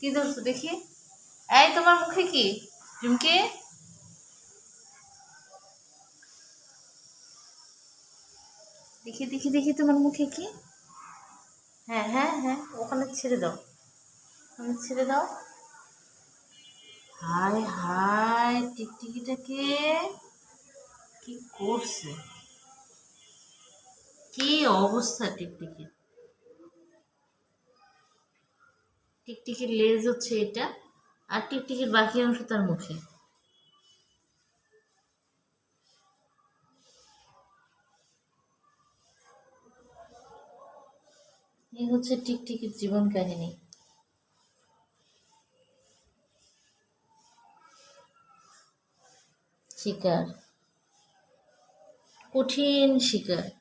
কি ধরছো দেখি? এই, তোমার মুখে কি? ঝুমকে দেখি দেখি দেখি তোমার মুখে কি? হ্যাঁ হ্যাঁ হ্যাঁ ওখানে ছেড়ে দাও। ওখানে ছেড়ে দাও। হায় হায়, টিকটিকিটাকে কি করছে? কি অবস্থা টিকটিকির? টিকটিকির লেজ হচ্ছে এটা, আর টিকটিকির বাকি অংশ তার মুখে। এই হচ্ছে টিকটিকির জীবন কাহিনী। শিকার। কঠিন শিকার।